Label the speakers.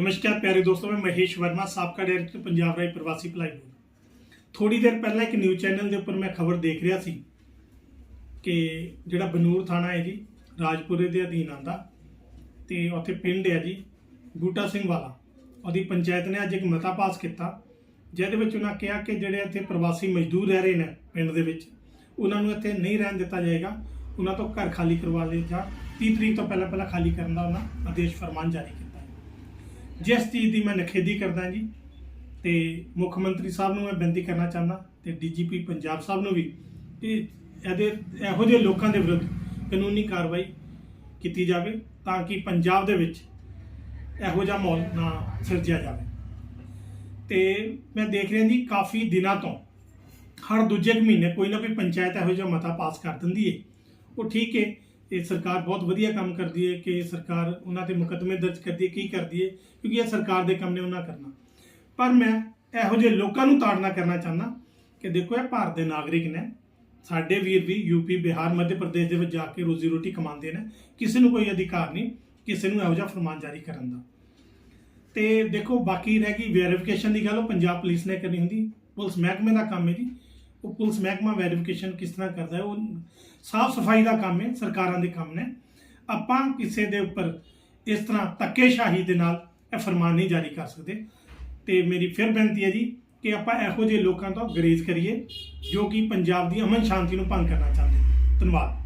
Speaker 1: ਨਮਸਕਾਰ ਪਿਆਰੇ ਦੋਸਤੋ, ਮੈਂ ਮਹੇਸ਼ ਵਰਮਾ, ਸਾਬਕਾ ਡਾਇਰੈਕਟਰ ਪੰਜਾਬ ਰਾਜ ਪ੍ਰਵਾਸੀ ਭਲਾਈ ਬੋਰਡ। ਥੋੜੀ ਦੇਰ ਪਹਿਲਾਂ ਇੱਕ ਨਿਊਜ਼ ਚੈਨਲ ਦੇ ਉੱਪਰ ਮੈਂ ਖਬਰ ਦੇਖ ਰਿਹਾ ਸੀ ਕਿ ਜਿਹੜਾ ਬਨੂਰ ਥਾਣਾ ਹੈ ਜੀ, ਰਾਜਪੁਰੇ ਦੇ ਅਧੀਨ ਆਂਦਾ ਤੇ ਉੱਥੇ ਪਿੰਡ ਹੈ ਜੀ, ਬੂਟਾ ਸਿੰਘ ਵਾਲਾ। ਉਹਦੀ ਪੰਚਾਇਤ ਨੇ ਅੱਜ ਇੱਕ ਮਤਾ ਪਾਸ ਕੀਤਾ, ਜਿਹਦੇ ਵਿੱਚ ਉਹਨਾਂ ਕਿਹਾ ਕਿ ਜਿਹੜੇ ਇੱਥੇ ਪ੍ਰਵਾਸੀ ਮਜ਼ਦੂਰ ਰਹਿ ਰਹੇ ਨੇ ਪਿੰਡ ਦੇ ਵਿੱਚ, ਉਹਨਾਂ ਨੂੰ ਇੱਥੇ ਨਹੀਂ ਰਹਿਣ ਦਿੱਤਾ ਜਾਏਗਾ। ਉਹਨਾਂ ਤੋਂ ਘਰ ਖਾਲੀ ਕਰਵਾ ਲਏ ਜਾਂ 30 ਤਰੀਕ ਤੋਂ ਪਹਿਲਾਂ ਪਹਿਲਾਂ ਖਾਲੀ ਕਰਨ ਦਾ ਉਹਨਾਂ ਆਦੇਸ਼ ਫਰਮਾਨ ਜਾਰੀ ਕੀਤਾ। ਜਿਸ ਚੀਜ਼ ਦੀ ਮੈਂ ਨਖੇਦੀ ਕਰਦਾ ਜੀ, ਤੇ ਮੁੱਖ ਮੰਤਰੀ ਸਾਹਿਬ ਨੂੰ ਮੈਂ ਬੇਨਤੀ ਕਰਨਾ ਚਾਹੁੰਦਾ, ਤੇ ਡੀਜੀਪੀ ਪੰਜਾਬ ਸਾਹਿਬ ਨੂੰ ਵੀ, ਕਿ ਇਹਦੇ, ਇਹੋ ਜਿਹੇ ਲੋਕਾਂ ਦੇ ਵਿਰੁੱਧ ਕਾਨੂੰਨੀ ਕਾਰਵਾਈ ਕੀਤੀ ਜਾਵੇ, ਤਾਂ ਕਿ ਪੰਜਾਬ ਦੇ ਵਿੱਚ ਇਹੋ ਜਿਹਾ ਮਾਹੌਲ ਨਾ ਸਿਰਜਿਆ ਜਾਵੇ। ਤੇ ਮੈਂ ਦੇਖ ਰਿਹਾ ਜੀ, ਕਾਫੀ ਦਿਨਾਂ ਤੋਂ ਹਰ ਦੂਜੇ ਕੁ ਮਹੀਨੇ ਕੋਈ ਨਾ ਕੋਈ ਪੰਚਾਇਤ ਇਹੋ ਜਿਹਾ ਮਤਾ ਪਾਸ ਕਰ ਦਿੰਦੀ ਹੈ ਉਹ ਠੀਕ ਹੈ ਇਹ ਸਰਕਾਰ ਬਹੁਤ ਵਧੀਆ ਕੰਮ ਕਰਦੀ ਹੈ ਕਿ ਸਰਕਾਰ ਉਹਨਾਂ ਤੇ ਮੁਕੱਦਮੇ ਦਰਜ ਕਰਦੀ ਹੈ, ਕੀ ਕਰਦੀ ਹੈ, ਕਿਉਂਕਿ ਇਹ ਸਰਕਾਰ ਦੇ ਕੰਮ ਨੇ, ਉਹਨਾਂ ਕਰਨਾ। ਪਰ ਮੈਂ ਇਹੋ ਜਿਹੇ ਲੋਕਾਂ ਨੂੰ ਤਾੜਨਾ ਕਰਨਾ ਚਾਹੁੰਦਾ ਕਿ ਦੇਖੋ, ਇਹ ਭਾਰਤ ਦੇ ਨਾਗਰਿਕ ਨੇ। ਸਾਡੇ ਵੀਰ ਵੀ ਯੂਪੀ ਬਿਹਾਰ, ਮੱਧ ਪ੍ਰਦੇਸ਼ ਦੇ ਵਿੱਚ ਜਾ ਕੇ ਰੋਜ਼ੀ ਰੋਟੀ ਕਮਾਉਂਦੇ ਨੇ। ਕਿਸੇ ਨੂੰ ਕੋਈ ਅਧਿਕਾਰ ਨਹੀਂ, ਕਿਸੇ ਨੂੰ ਇਹੋ ਜਿਹਾ ਫਰਮਾਨ ਜਾਰੀ ਕਰਨ ਦਾ। ਤੇ ਦੇਖੋ, ਬਾਕੀ ਰਹਿ ਗਈ ਵੈਰੀਫਿਕੇਸ਼ਨ ਦੀ ਗੱਲ, ਉਹ ਪੰਜਾਬ ਪੁਲਿਸ ਨੇ ਕਰਨੀ ਹੁੰਦੀ। ਪੁਲਿਸ ਮਹਿਕਮੇ ਦਾ ਕੰਮ ਹੈ ਜੀ। ਉਹ ਪੁਲਿਸ ਮਹਿਕਮਾ ਵੈਰੀਫਿਕੇਸ਼ਨ ਕਿਸ ਤਰ੍ਹਾਂ ਕਰਦਾ ਹੈ, ਉਹ ਸਾਫ਼ ਸਫ਼ਾਈ ਦਾ ਕੰਮ ਹੈ, ਸਰਕਾਰਾਂ ਦੇ ਕੰਮ ਨੇ। ਆਪਾਂ ਕਿਸੇ ਦੇ ਉੱਪਰ ਇਸ ਤਰ੍ਹਾਂ ਧੱਕੇਸ਼ਾਹੀ ਦੇ ਨਾਲ ਇਹ ਫਰਮਾਨ ਨਹੀਂ ਜਾਰੀ ਕਰ ਸਕਦੇ। ਤੇ ਮੇਰੀ ਫਿਰ ਬੇਨਤੀ ਹੈ ਜੀ ਕਿ ਆਪਾਂ ਇਹੋ ਜਿਹੇ ਲੋਕਾਂ ਤੋਂ ਗਰੇਜ਼ ਕਰੀਏ ਜੋ ਕਿ ਪੰਜਾਬ ਦੀ ਅਮਨ ਸ਼ਾਂਤੀ ਨੂੰ ਭੰਗ ਕਰਨਾ ਚਾਹੁੰਦੇ ਧੰਨਵਾਦ।